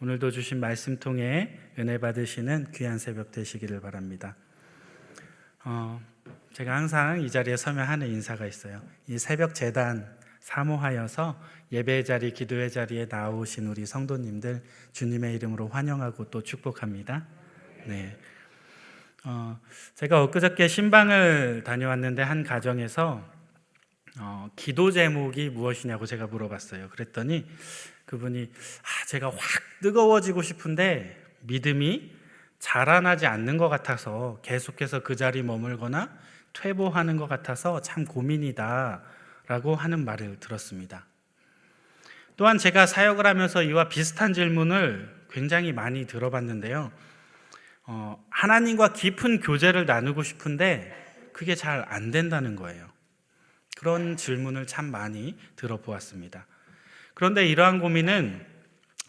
오늘도 주신 말씀 통해 은혜 받으시는 귀한 새벽 되시기를 바랍니다. 어, 제가 항상 이 자리에 서면 하는 인사가 있어요. 이 새벽 재단 사모하여서 예배 자리, 기도의 자리에 나오신 우리 성도님들 주님의 이름으로 환영하고 또 축복합니다. 네. 어, 제가 엊그저께 신방을 다녀왔는데 한 가정에서 어, 기도 제목이 무엇이냐고 제가 물어봤어요. 그랬더니 그분이 아, 제가 확 뜨거워지고 싶은데 믿음이 자라나지 않는 것 같아서 계속해서 그 자리 머물거나 퇴보하는 것 같아서 참 고민이다 라고 하는 말을 들었습니다. 또한 제가 사역을 하면서 이와 비슷한 질문을 굉장히 많이 들어봤는데요. 어, 하나님과 깊은 교제를 나누고 싶은데 그게 잘 안 된다는 거예요. 그런 질문을 참 많이 들어보았습니다. 그런데 이러한 고민은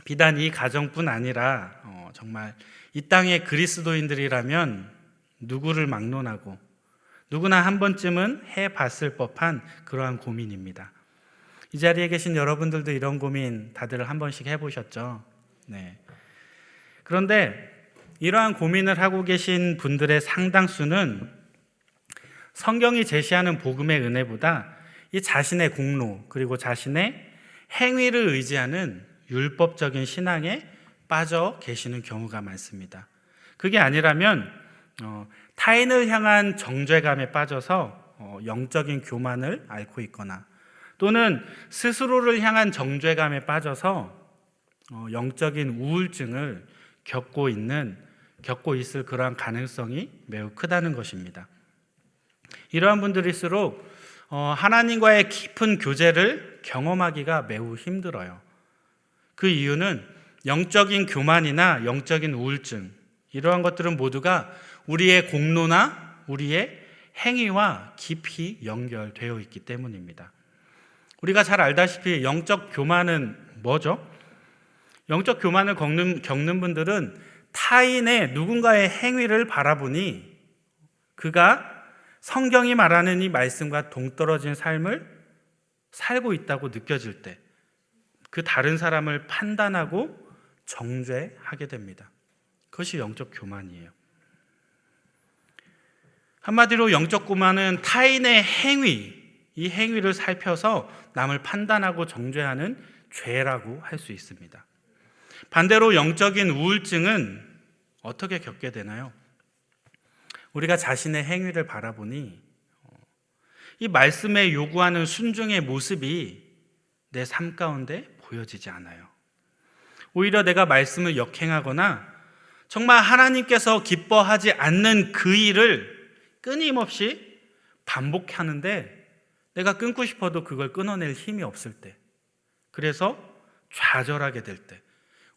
비단 이 가정뿐 아니라 어, 정말 이 땅의 그리스도인들이라면 누구를 막론하고 누구나 한 번쯤은 해 봤을 법한 그러한 고민입니다. 이 자리에 계신 여러분들도 이런 고민 다들 한 번씩 해 보셨죠? 네. 그런데 이러한 고민을 하고 계신 분들의 상당수는 성경이 제시하는 복음의 은혜보다 이 자신의 공로 그리고 자신의 행위를 의지하는 율법적인 신앙에 빠져 계시는 경우가 많습니다. 그게 아니라면 어, 타인을 향한 정죄감에 빠져서 어, 영적인 교만을 앓고 있거나 또는 스스로를 향한 정죄감에 빠져서 어, 영적인 우울증을 겪고 있는 겪고 있을 그러한 가능성이 매우 크다는 것입니다. 이러한 분들일수록 어, 하나님과의 깊은 교제를 경험하기가 매우 힘들어요. 그 이유는 영적인 교만이나 영적인 우울증 이러한 것들은 모두가 우리의 공로나 우리의 행위와 깊이 연결되어 있기 때문입니다. 우리가 잘 알다시피 영적 교만은 뭐죠? 영적 교만을 겪는, 겪는 분들은 타인의 누군가의 행위를 바라보니 그가 성경이 말하는 이 말씀과 동떨어진 삶을 살고 있다고 느껴질 때 그 다른 사람을 판단하고 정죄하게 됩니다. 그것이 영적 교만이에요. 한마디로 영적 교만은 타인의 행위, 이 행위를 살펴서 남을 판단하고 정죄하는 죄라고 할 수 있습니다. 반대로 영적인 우울증은 어떻게 겪게 되나요? 우리가 자신의 행위를 바라보니 어, 이 말씀에 요구하는 순종의 모습이 내 삶 가운데 보여지지 않아요. 오히려 내가 말씀을 역행하거나 정말 하나님께서 기뻐하지 않는 그 일을 끊임없이 반복하는데 내가 끊고 싶어도 그걸 끊어낼 힘이 없을 때 그래서 좌절하게 될 때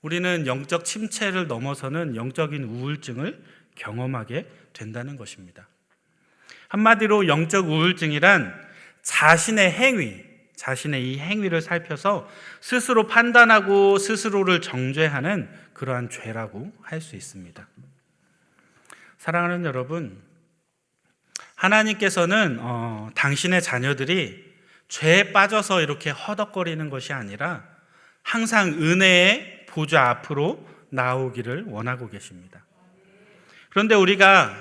우리는 영적 침체를 넘어서는 영적인 우울증을 경험하게 된다는 것입니다. 한마디로 영적 우울증이란 자신의 행위, 자신의 이 행위를 살펴서 스스로 판단하고 스스로를 정죄하는 그러한 죄라고 할 수 있습니다. 사랑하는 여러분, 하나님께서는 어, 당신의 자녀들이 죄에 빠져서 이렇게 허덕거리는 것이 아니라 항상 은혜의 보좌 앞으로 나오기를 원하고 계십니다. 그런데 우리가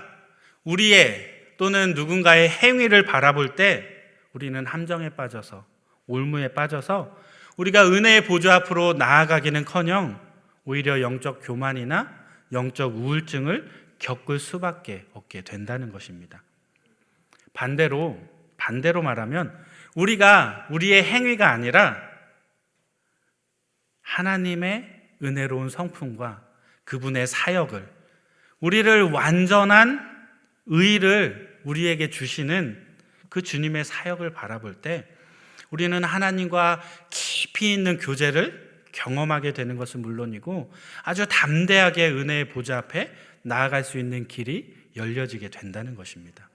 우리의 또는 누군가의 행위를 바라볼 때 우리는 함정에 빠져서 올무에 빠져서 우리가 은혜의 보좌 앞으로 나아가기는커녕 오히려 영적 교만이나 영적 우울증을 겪을 수밖에 없게 된다는 것입니다. 반대로 반대로 말하면 우리가 우리의 행위가 아니라 하나님의 은혜로운 성품과 그분의 사역을 우리를 완전한 의를 우리에게 주시는 그 주님의 사역을 바라볼 때 우리는 하나님과 깊이 있는 교제를 경험하게 되는 것은 물론이고 아주 담대하게 은혜의 보좌 앞에 나아갈 수 있는 길이 열려지게 된다는 것입니다.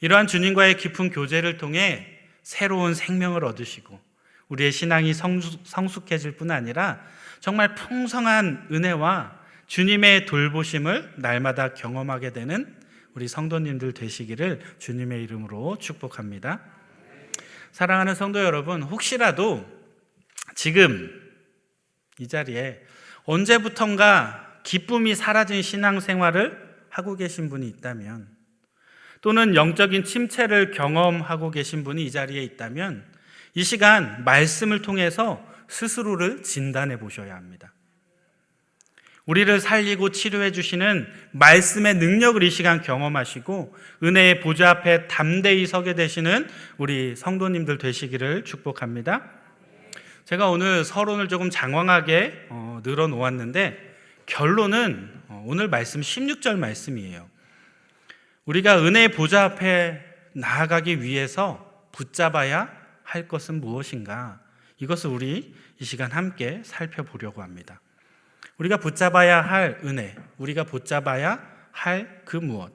이러한 주님과의 깊은 교제를 통해 새로운 생명을 얻으시고 우리의 신앙이 성숙해질 뿐 아니라 정말 풍성한 은혜와 주님의 돌보심을 날마다 경험하게 되는 우리 성도님들 되시기를 주님의 이름으로 축복합니다. 사랑하는 성도 여러분, 혹시라도 지금 이 자리에 언제부턴가 기쁨이 사라진 신앙생활을 하고 계신 분이 있다면 또는 영적인 침체를 경험하고 계신 분이 이 자리에 있다면 이 시간 말씀을 통해서 스스로를 진단해 보셔야 합니다. 우리를 살리고 치료해 주시는 말씀의 능력을 이 시간 경험하시고 은혜의 보좌 앞에 담대히 서게 되시는 우리 성도님들 되시기를 축복합니다. 제가 오늘 서론을 조금 장황하게 어, 늘어 놓았는데 결론은 어, 오늘 말씀 16절 말씀이에요. 우리가 은혜의 보좌 앞에 나아가기 위해서 붙잡아야 할 것은 무엇인가? 이것을 우리 이 시간 함께 살펴보려고 합니다. 우리가 붙잡아야 할 은혜, 우리가 붙잡아야 할 그 무엇.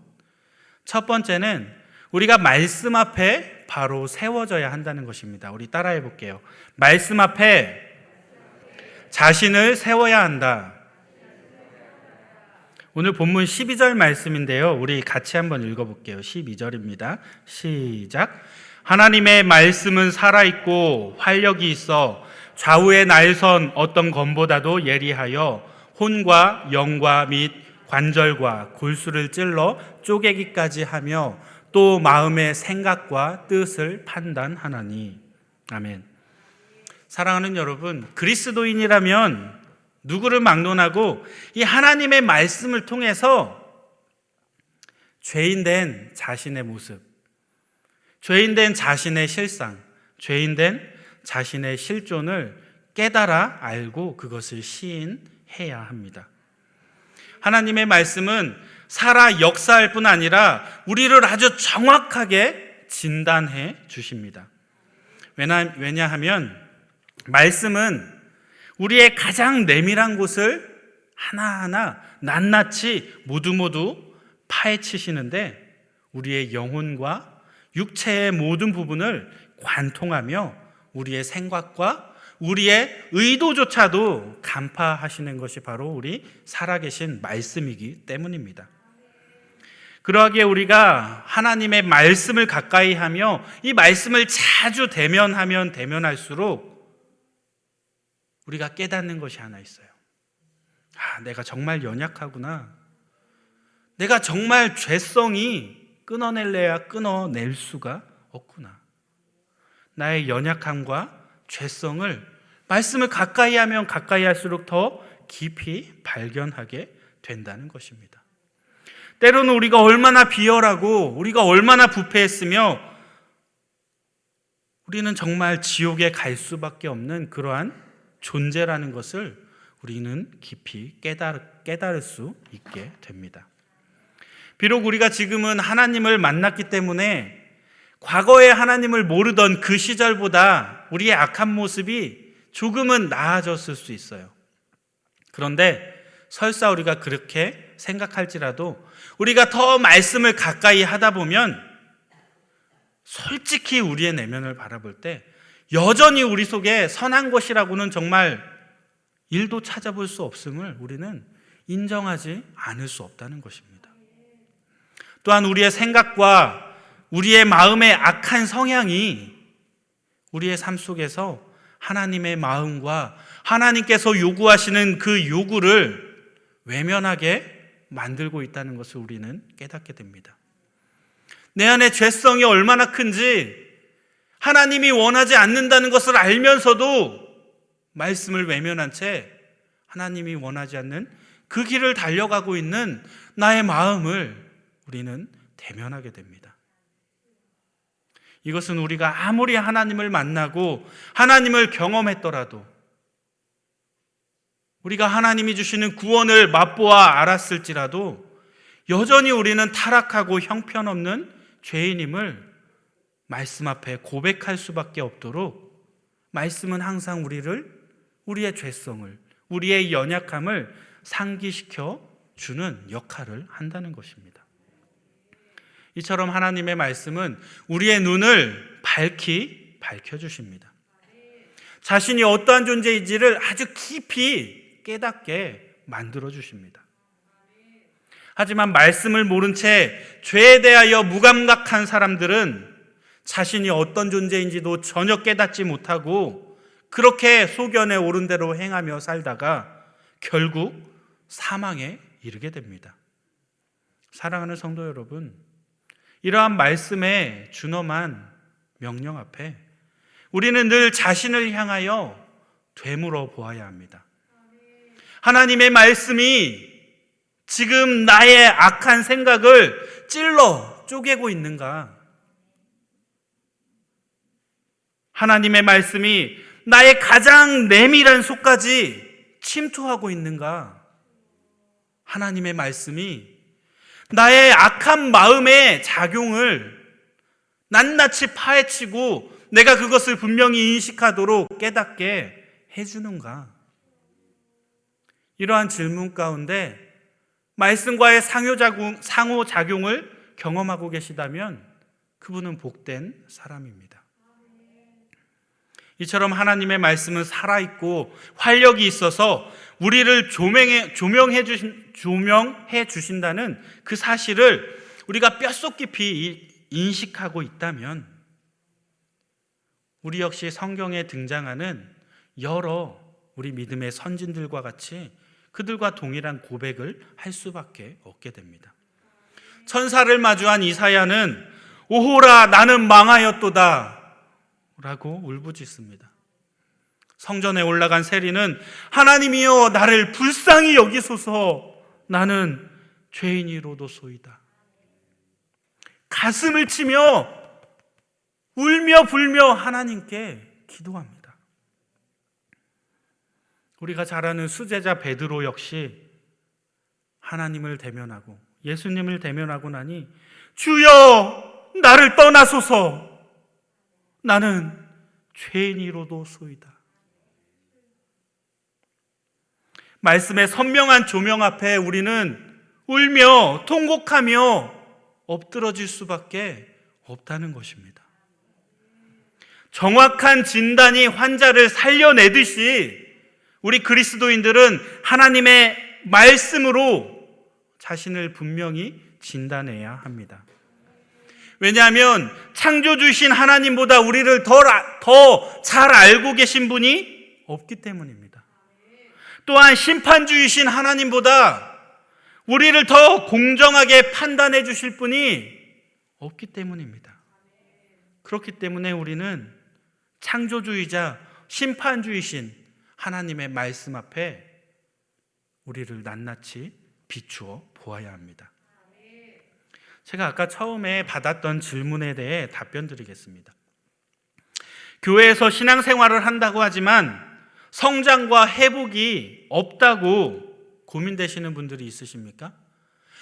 첫 번째는 우리가 말씀 앞에 바로 세워져야 한다는 것입니다. 우리 따라해 볼게요. 말씀 앞에 자신을 세워야 한다. 오늘 본문 12절 말씀인데요. 우리 같이 한번 읽어 볼게요. 12절입니다. 시작. 하나님의 말씀은 살아있고 활력이 있어 좌우의 날선 어떤 검보다도 예리하여 혼과 영과 및 관절과 골수를 찔러 쪼개기까지 하며 또 마음의 생각과 뜻을 판단하나니. 아멘. 사랑하는 여러분, 그리스도인이라면 누구를 막론하고 이 하나님의 말씀을 통해서 죄인된 자신의 모습, 죄인된 자신의 실상, 죄인된 자신의 실존을 깨달아 알고 그것을 시인 해야 합니다. 하나님의 말씀은 살아 역사할 뿐 아니라 우리를 아주 정확하게 진단해 주십니다. 왜냐하면 말씀은 우리의 가장 내밀한 곳을 하나하나 낱낱이 모두 모두 파헤치시는데 우리의 영혼과 육체의 모든 부분을 관통하며 우리의 생각과 우리의 의도조차도 간파하시는 것이 바로 우리 살아계신 말씀이기 때문입니다. 그러하기에 우리가 하나님의 말씀을 가까이 하며 이 말씀을 자주 대면하면 대면할수록 우리가 깨닫는 것이 하나 있어요. 아, 내가 정말 연약하구나. 내가 정말 죄성이 끊어낼래야 끊어낼 수가 없구나. 나의 연약함과 죄성을 말씀을 가까이 하면 가까이 할수록 더 깊이 발견하게 된다는 것입니다. 때로는 우리가 얼마나 비열하고 우리가 얼마나 부패했으며 우리는 정말 지옥에 갈 수밖에 없는 그러한 존재라는 것을 우리는 깊이 깨달, 깨달을 수 있게 됩니다. 비록 우리가 지금은 하나님을 만났기 때문에 과거에 하나님을 모르던 그 시절보다 우리의 악한 모습이 조금은 나아졌을 수 있어요. 그런데 설사 우리가 그렇게 생각할지라도 우리가 더 말씀을 가까이 하다 보면 솔직히 우리의 내면을 바라볼 때 여전히 우리 속에 선한 것이라고는 정말 일도 찾아볼 수 없음을 우리는 인정하지 않을 수 없다는 것입니다. 또한 우리의 생각과 우리의 마음의 악한 성향이 우리의 삶 속에서 하나님의 마음과 하나님께서 요구하시는 그 요구를 외면하게 만들고 있다는 것을 우리는 깨닫게 됩니다. 내 안에 죄성이 얼마나 큰지 하나님이 원하지 않는다는 것을 알면서도 말씀을 외면한 채 하나님이 원하지 않는 그 길을 달려가고 있는 나의 마음을 우리는 대면하게 됩니다. 이것은 우리가 아무리 하나님을 만나고 하나님을 경험했더라도 우리가 하나님이 주시는 구원을 맛보아 알았을지라도 여전히 우리는 타락하고 형편없는 죄인임을 말씀 앞에 고백할 수밖에 없도록 말씀은 항상 우리를 우리의 죄성을 우리의 연약함을 상기시켜 주는 역할을 한다는 것입니다. 이처럼 하나님의 말씀은 우리의 눈을 밝히 밝혀 주십니다. 자신이 어떠한 존재인지를 아주 깊이 깨닫게 만들어 주십니다. 하지만 말씀을 모른 채 죄에 대하여 무감각한 사람들은 자신이 어떤 존재인지도 전혀 깨닫지 못하고 그렇게 소견에 오른 대로 행하며 살다가 결국 사망에 이르게 됩니다. 사랑하는 성도 여러분, 이러한 말씀에 준엄한 명령 앞에 우리는 늘 자신을 향하여 되물어 보아야 합니다. 하나님의 말씀이 지금 나의 악한 생각을 찔러 쪼개고 있는가? 하나님의 말씀이 나의 가장 내밀한 속까지 침투하고 있는가? 하나님의 말씀이 나의 악한 마음의 작용을 낱낱이 파헤치고 내가 그것을 분명히 인식하도록 깨닫게 해주는가? 이러한 질문 가운데 말씀과의 상호작용을 경험하고 계시다면 그분은 복된 사람입니다. 이처럼 하나님의 말씀은 살아있고 활력이 있어서 우리를 조명해, 조명해, 주신, 조명해 주신다는 그 사실을 우리가 뼛속 깊이 인식하고 있다면 우리 역시 성경에 등장하는 여러 우리 믿음의 선진들과 같이 그들과 동일한 고백을 할 수밖에 없게 됩니다. 천사를 마주한 이사야는 오호라 나는 망하였도다 라고 울부짖습니다. 성전에 올라간 세리는 하나님이여 나를 불쌍히 여기소서 나는 죄인이로도소이다. 가슴을 치며 울며 불며 하나님께 기도합니다. 우리가 잘 아는 수제자 베드로 역시 하나님을 대면하고 예수님을 대면하고 나니 주여 나를 떠나소서 나는 죄인이로도 소이다. 말씀의 선명한 조명 앞에 우리는 울며 통곡하며 엎드러질 수밖에 없다는 것입니다. 정확한 진단이 환자를 살려내듯이 우리 그리스도인들은 하나님의 말씀으로 자신을 분명히 진단해야 합니다. 왜냐하면 창조주신 하나님보다 우리를 더 잘 알고 계신 분이 없기 때문입니다. 또한 심판주이신 하나님보다 우리를 더 공정하게 판단해 주실 분이 없기 때문입니다. 그렇기 때문에 우리는 창조주의자 심판주이신 하나님의 말씀 앞에 우리를 낱낱이 비추어 보아야 합니다. 제가 아까 처음에 받았던 질문에 대해 답변 드리겠습니다. 교회에서 신앙생활을 한다고 하지만 성장과 회복이 없다고 고민되시는 분들이 있으십니까?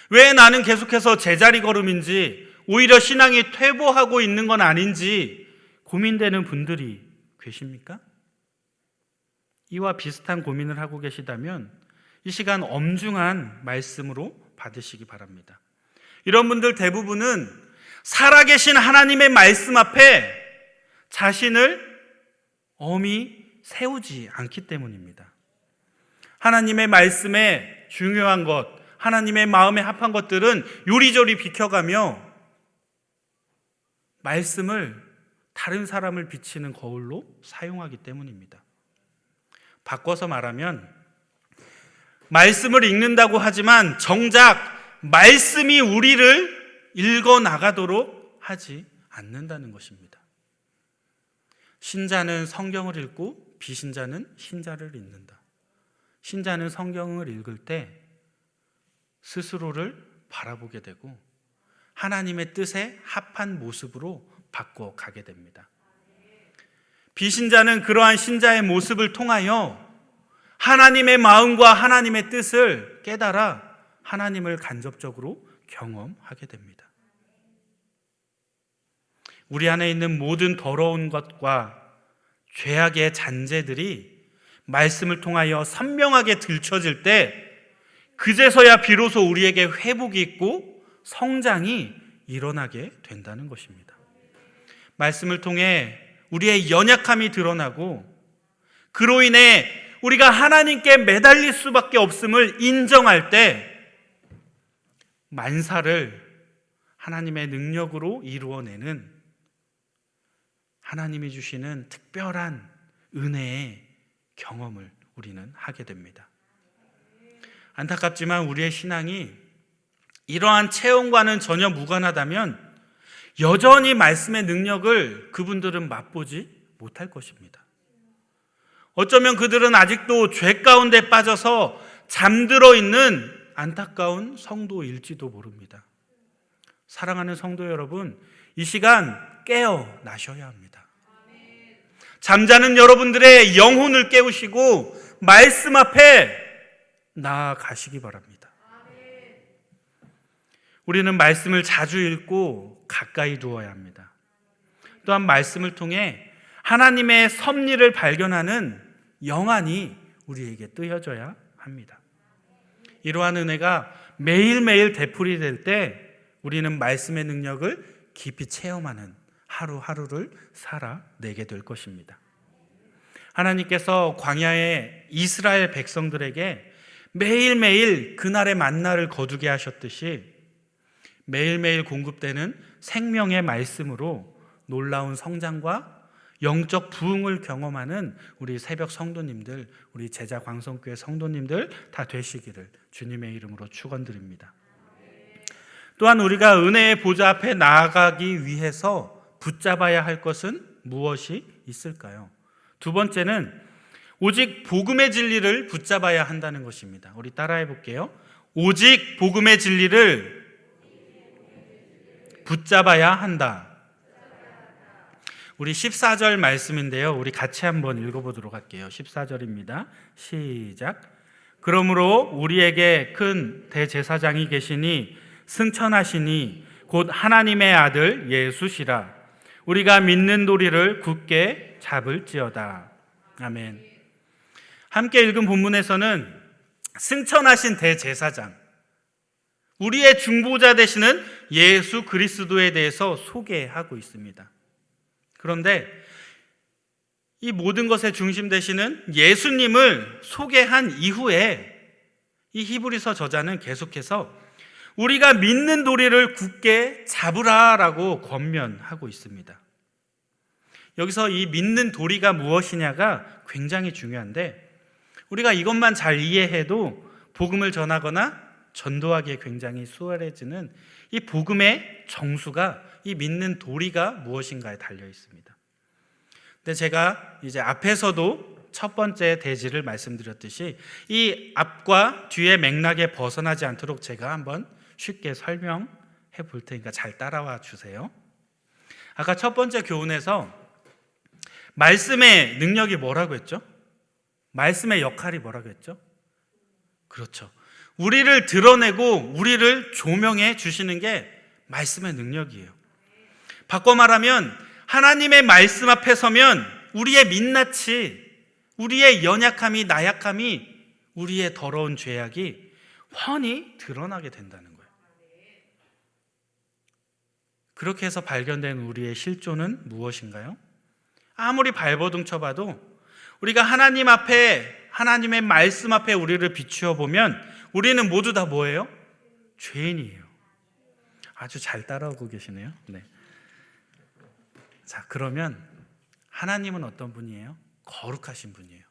왜 나는 계속해서 제자리 걸음인지 오히려 신앙이 퇴보하고 있는 건 아닌지 고민되는 분들이 계십니까? 이와 비슷한 고민을 하고 계시다면 이 시간 엄중한 말씀으로 받으시기 바랍니다. 이런 분들 대부분은 살아계신 하나님의 말씀 앞에 자신을 엄히 세우지 않기 때문입니다. 하나님의 말씀에 중요한 것, 하나님의 마음에 합한 것들은 요리조리 비켜가며 말씀을 다른 사람을 비치는 거울로 사용하기 때문입니다. 바꿔서 말하면 말씀을 읽는다고 하지만 정작 말씀이 우리를 읽어 나가도록 하지 않는다는 것입니다. 신자는 성경을 읽고 비신자는 신자를 읽는다. 신자는 성경을 읽을 때 스스로를 바라보게 되고 하나님의 뜻에 합한 모습으로 바꿔 가게 됩니다. 비신자는 그러한 신자의 모습을 통하여 하나님의 마음과 하나님의 뜻을 깨달아 하나님을 간접적으로 경험하게 됩니다. 우리 안에 있는 모든 더러운 것과 죄악의 잔재들이 말씀을 통하여 선명하게 들춰질 때 그제서야 비로소 우리에게 회복이 있고 성장이 일어나게 된다는 것입니다. 말씀을 통해 우리의 연약함이 드러나고 그로 인해 우리가 하나님께 매달릴 수밖에 없음을 인정할 때 만사를 하나님의 능력으로 이루어내는 하나님이 주시는 특별한 은혜의 경험을 우리는 하게 됩니다. 안타깝지만 우리의 신앙이 이러한 체험과는 전혀 무관하다면 여전히 말씀의 능력을 그분들은 맛보지 못할 것입니다. 어쩌면 그들은 아직도 죄 가운데 빠져서 잠들어 있는 안타까운 성도일지도 모릅니다. 사랑하는 성도 여러분, 이 시간 깨어나셔야 합니다. 잠자는 여러분들의 영혼을 깨우시고 말씀 앞에 나아가시기 바랍니다. 우리는 말씀을 자주 읽고 가까이 두어야 합니다. 또한 말씀을 통해 하나님의 섭리를 발견하는 영안이 우리에게 뜨여져야 합니다. 이러한 은혜가 매일매일 되풀이 될 때 우리는 말씀의 능력을 깊이 체험하는 하루하루를 살아내게 될 것입니다. 하나님께서 광야의 이스라엘 백성들에게 매일매일 그날의 만나를 거두게 하셨듯이 매일매일 공급되는 생명의 말씀으로 놀라운 성장과 영적 부흥을 경험하는 우리 새벽 성도님들, 우리 제자 광성교회 성도님들 다 되시기를 주님의 이름으로 축원드립니다. 또한 우리가 은혜의 보좌 앞에 나아가기 위해서 붙잡아야 할 것은 무엇이 있을까요? 두 번째는 오직 복음의 진리를 붙잡아야 한다는 것입니다. 우리 따라해 볼게요. 오직 복음의 진리를 붙잡아야 한다. 우리 14절 말씀인데요. 우리 같이 한번 읽어보도록 할게요. 14절입니다. 시작. 그러므로 우리에게 큰 대제사장이 계시니 승천하시니 곧 하나님의 아들 예수시라. 우리가 믿는 도리를 굳게 잡을지어다. 아멘. 함께 읽은 본문에서는 승천하신 대제사장, 우리의 중보자 되시는 예수 그리스도에 대해서 소개하고 있습니다. 그런데 이 모든 것의 중심 되시는 예수님을 소개한 이후에 이 히브리서 저자는 계속해서 우리가 믿는 도리를 굳게 잡으라라고 권면하고 있습니다. 여기서 이 믿는 도리가 무엇이냐가 굉장히 중요한데 우리가 이것만 잘 이해해도 복음을 전하거나 전도하기에 굉장히 수월해지는 이 복음의 정수가 이 믿는 도리가 무엇인가에 달려 있습니다. 근데 제가 이제 앞에서도 첫 번째 대지를 말씀드렸듯이 이 앞과 뒤의 맥락에 벗어나지 않도록 제가 한번 쉽게 설명해 볼 테니까 잘 따라와 주세요. 아까 첫 번째 교훈에서 말씀의 능력이 뭐라고 했죠? 말씀의 역할이 뭐라고 했죠? 그렇죠. 우리를 드러내고 우리를 조명해 주시는 게 말씀의 능력이에요. 바꿔 말하면 하나님의 말씀 앞에 서면 우리의 민낯이, 우리의 연약함이, 나약함이, 우리의 더러운 죄악이 훤히 드러나게 된다는 거예요. 그렇게 해서 발견된 우리의 실존은 무엇인가요? 아무리 발버둥 쳐봐도 우리가 하나님 앞에, 하나님의 말씀 앞에 우리를 비추어 보면 우리는 모두 다 뭐예요? 죄인이에요. 아주 잘 따라오고 계시네요. 네. 자, 그러면 하나님은 어떤 분이에요? 거룩하신 분이에요.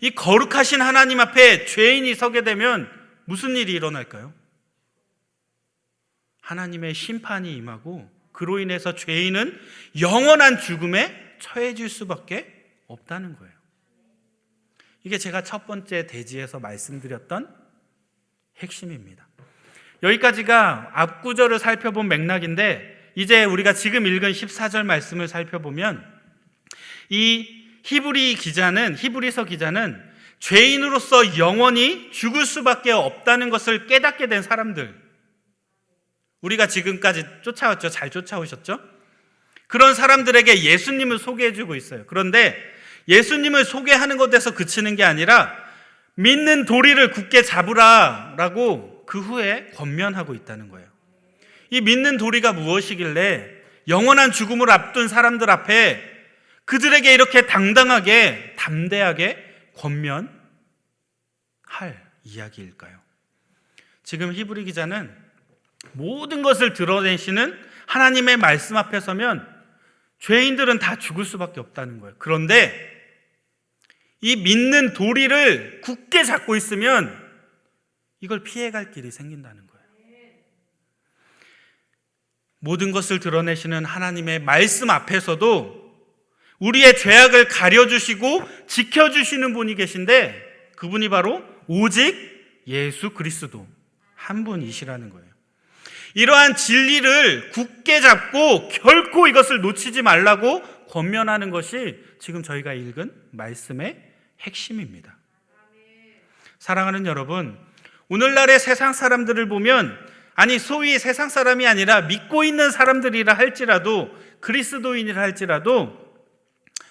이 거룩하신 하나님 앞에 죄인이 서게 되면 무슨 일이 일어날까요? 하나님의 심판이 임하고 그로 인해서 죄인은 영원한 죽음에 처해질 수밖에 없다는 거예요. 이게 제가 첫 번째 대지에서 말씀드렸던 핵심입니다. 여기까지가 앞 구절을 살펴본 맥락인데 이제 우리가 지금 읽은 14절 말씀을 살펴보면 이 히브리 기자는 히브리서 기자는 죄인으로서 영원히 죽을 수밖에 없다는 것을 깨닫게 된 사람들 우리가 지금까지 쫓아왔죠. 잘 쫓아오셨죠? 그런 사람들에게 예수님을 소개해 주고 있어요. 그런데 예수님을 소개하는 것에서 그치는 게 아니라 믿는 도리를 굳게 잡으라 라고 그 후에 권면하고 있다는 거예요. 이 믿는 도리가 무엇이길래 영원한 죽음을 앞둔 사람들 앞에 그들에게 이렇게 당당하게 담대하게 권면할 이야기일까요? 지금 히브리 기자는 모든 것을 드러내시는 하나님의 말씀 앞에 서면 죄인들은 다 죽을 수밖에 없다는 거예요. 그런데 이 믿는 도리를 굳게 잡고 있으면 이걸 피해갈 길이 생긴다는 거예요. 모든 것을 드러내시는 하나님의 말씀 앞에서도 우리의 죄악을 가려주시고 지켜주시는 분이 계신데 그분이 바로 오직 예수 그리스도 한 분이시라는 거예요. 이러한 진리를 굳게 잡고 결코 이것을 놓치지 말라고 권면하는 것이 지금 저희가 읽은 말씀의 핵심입니다. 사랑하는 여러분, 오늘날의 세상 사람들을 보면 아니 소위 세상 사람이 아니라 믿고 있는 사람들이라 할지라도 그리스도인이라 할지라도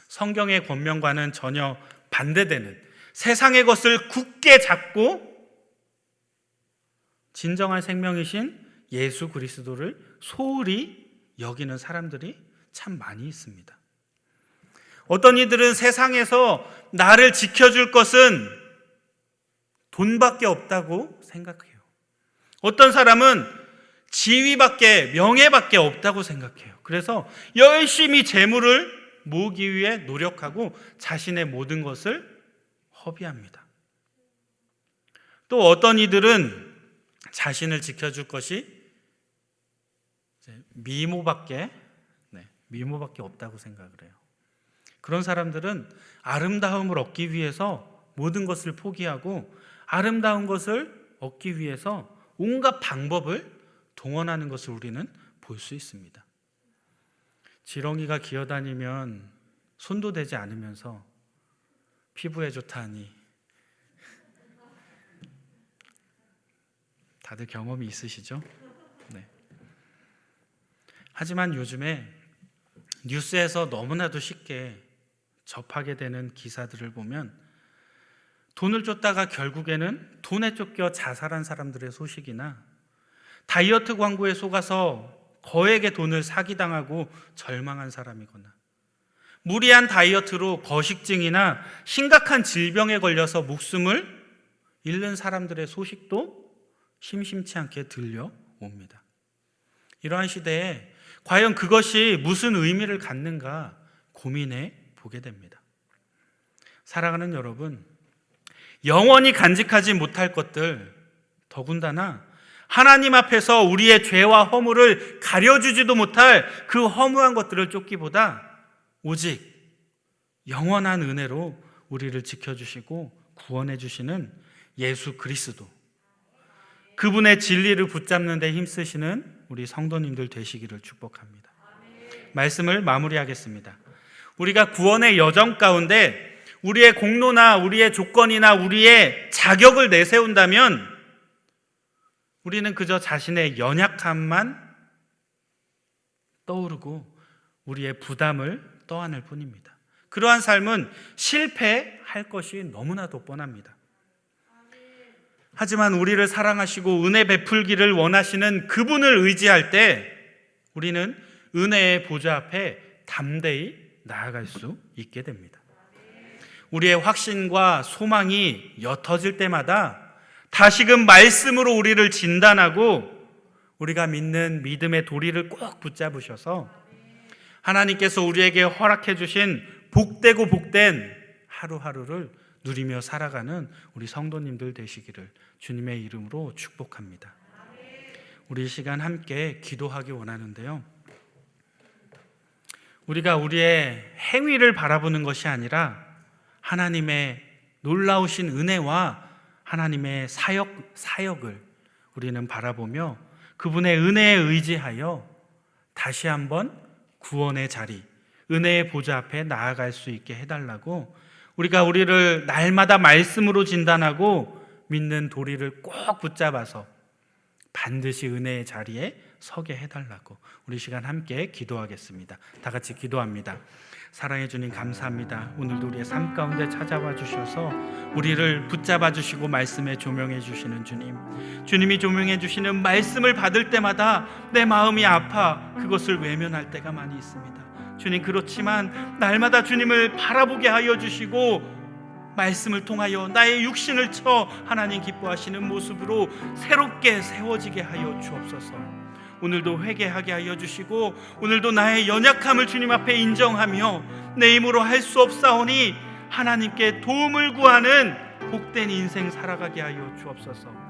성경의 권면과는 전혀 반대되는 세상의 것을 굳게 잡고 진정한 생명이신 예수 그리스도를 소홀히 여기는 사람들이 참 많이 있습니다. 어떤 이들은 세상에서 나를 지켜줄 것은 돈밖에 없다고 생각해요. 어떤 사람은 지위밖에, 명예밖에 없다고 생각해요. 그래서 열심히 재물을 모으기 위해 노력하고 자신의 모든 것을 허비합니다. 또 어떤 이들은 자신을 지켜줄 것이 미모밖에, 네, 미모밖에 없다고 생각을 해요. 그런 사람들은 아름다움을 얻기 위해서 모든 것을 포기하고 아름다운 것을 얻기 위해서 온갖 방법을 동원하는 것을 우리는 볼 수 있습니다. 지렁이가 기어다니면 손도 대지 않으면서 피부에 좋다니 다들 경험이 있으시죠? 네. 하지만 요즘에 뉴스에서 너무나도 쉽게 접하게 되는 기사들을 보면 돈을 쫓다가 결국에는 돈에 쫓겨 자살한 사람들의 소식이나 다이어트 광고에 속아서 거액의 돈을 사기당하고 절망한 사람이거나 무리한 다이어트로 거식증이나 심각한 질병에 걸려서 목숨을 잃는 사람들의 소식도 심심치 않게 들려옵니다. 이러한 시대에 과연 그것이 무슨 의미를 갖는가 고민해 보게 됩니다. 사랑하는 여러분, 영원히 간직하지 못할 것들, 더군다나 하나님 앞에서 우리의 죄와 허물을 가려주지도 못할 그 허무한 것들을 쫓기보다 오직 영원한 은혜로 우리를 지켜주시고 구원해 주시는 예수 그리스도 그분의 진리를 붙잡는 데 힘쓰시는 우리 성도님들 되시기를 축복합니다. 말씀을 마무리하겠습니다. 우리가 구원의 여정 가운데 우리의 공로나 우리의 조건이나 우리의 자격을 내세운다면 우리는 그저 자신의 연약함만 떠오르고 우리의 부담을 떠안을 뿐입니다. 그러한 삶은 실패할 것이 너무나도 뻔합니다. 하지만 우리를 사랑하시고 은혜 베풀기를 원하시는 그분을 의지할 때 우리는 은혜의 보좌 앞에 담대히 나아갈 수 있게 됩니다. 우리의 확신과 소망이 옅어질 때마다 다시금 말씀으로 우리를 진단하고 우리가 믿는 믿음의 도리를 꼭 붙잡으셔서 하나님께서 우리에게 허락해 주신 복되고 복된 하루하루를 누리며 살아가는 우리 성도님들 되시기를 주님의 이름으로 축복합니다. 우리 시간 함께 기도하기 원하는데요. 우리가 우리의 행위를 바라보는 것이 아니라 하나님의 놀라우신 은혜와 하나님의 사역, 사역을 우리는 바라보며 그분의 은혜에 의지하여 다시 한번 구원의 자리, 은혜의 보좌 앞에 나아갈 수 있게 해달라고 우리가 우리를 날마다 말씀으로 진단하고 믿는 도리를 꼭 붙잡아서 반드시 은혜의 자리에 서게 해달라고 우리 시간 함께 기도하겠습니다. 다 같이 기도합니다. 사랑해 주님 감사합니다. 오늘도 우리의 삶 가운데 찾아와 주셔서 우리를 붙잡아 주시고 말씀에 조명해 주시는 주님. 주님이 조명해 주시는 말씀을 받을 때마다 내 마음이 아파 그것을 외면할 때가 많이 있습니다. 주님 그렇지만 날마다 주님을 바라보게 하여 주시고 말씀을 통하여 나의 육신을 쳐 하나님 기뻐하시는 모습으로 새롭게 세워지게 하여 주옵소서. 오늘도 회개하게 하여 주시고 오늘도 나의 연약함을 주님 앞에 인정하며 내 힘으로 할 수 없사오니 하나님께 도움을 구하는 복된 인생 살아가게 하여 주옵소서.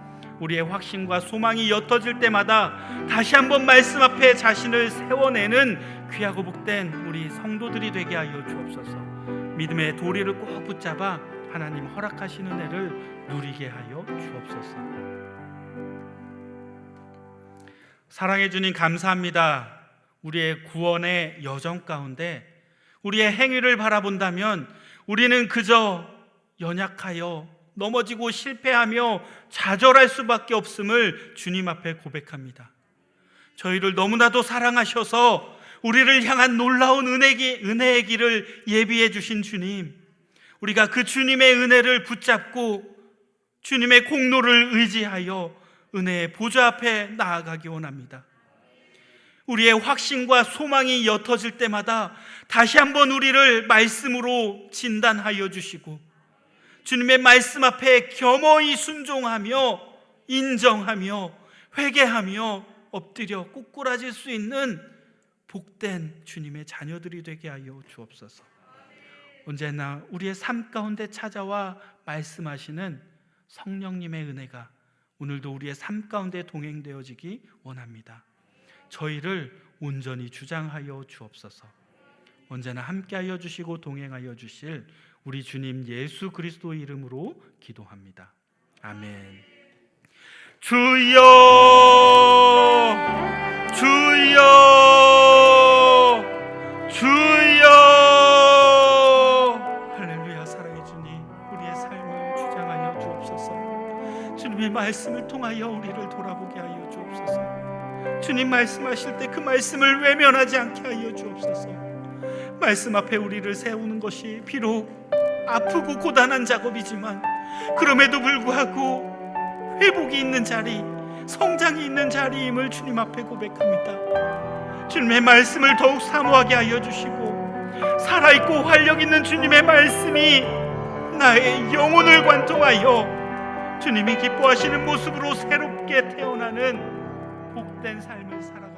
우리의 확신과 소망이 옅어질 때마다 다시 한번 말씀 앞에 자신을 세워내는 귀하고 복된 우리 성도들이 되게 하여 주옵소서. 믿음의 도리를 꼭 붙잡아 하나님 허락하시는 은혜를 누리게 하여 주옵소서. 사랑해 주님 감사합니다. 우리의 구원의 여정 가운데 우리의 행위를 바라본다면 우리는 그저 연약하여 넘어지고 실패하며 좌절할 수밖에 없음을 주님 앞에 고백합니다. 저희를 너무나도 사랑하셔서 우리를 향한 놀라운 은혜의 길을 예비해 주신 주님, 우리가 그 주님의 은혜를 붙잡고 주님의 공로를 의지하여 은혜의 보좌 앞에 나아가기 원합니다. 우리의 확신과 소망이 옅어질 때마다 다시 한번 우리를 말씀으로 진단하여 주시고 주님의 말씀 앞에 겸허히 순종하며 인정하며 회개하며 엎드려 꿇꾸라질 수 있는 복된 주님의 자녀들이 되게 하여 주옵소서. 언제나 우리의 삶 가운데 찾아와 말씀하시는 성령님의 은혜가 오늘도 우리의 삶 가운데 동행되어지기 원합니다. 저희를 온전히 주장하여 주옵소서. 언제나 함께하여 주시고 동행하여 주실 우리 주님 예수 그리스도 이름으로 기도합니다. 아멘. 주여, 주여, 주여. 할렐루야 사랑해 주님, 우리의 삶을 주장하여 주옵소서. 주님의 말씀을 통하여 우리를 돌아보게 하여 주옵소서. 주님 말씀하실 때 그 말씀을 외면하지 않게 하여 주옵소서. 말씀 앞에 우리를 세우는 것이 비록 아프고 고단한 작업이지만 그럼에도 불구하고 회복이 있는 자리, 성장이 있는 자리임을 주님 앞에 고백합니다. 주님의 말씀을 더욱 사모하게 하여 주시고 살아있고 활력 있는 주님의 말씀이 나의 영혼을 관통하여 주님이 기뻐하시는 모습으로 새롭게 태어나는 복된 삶을 살아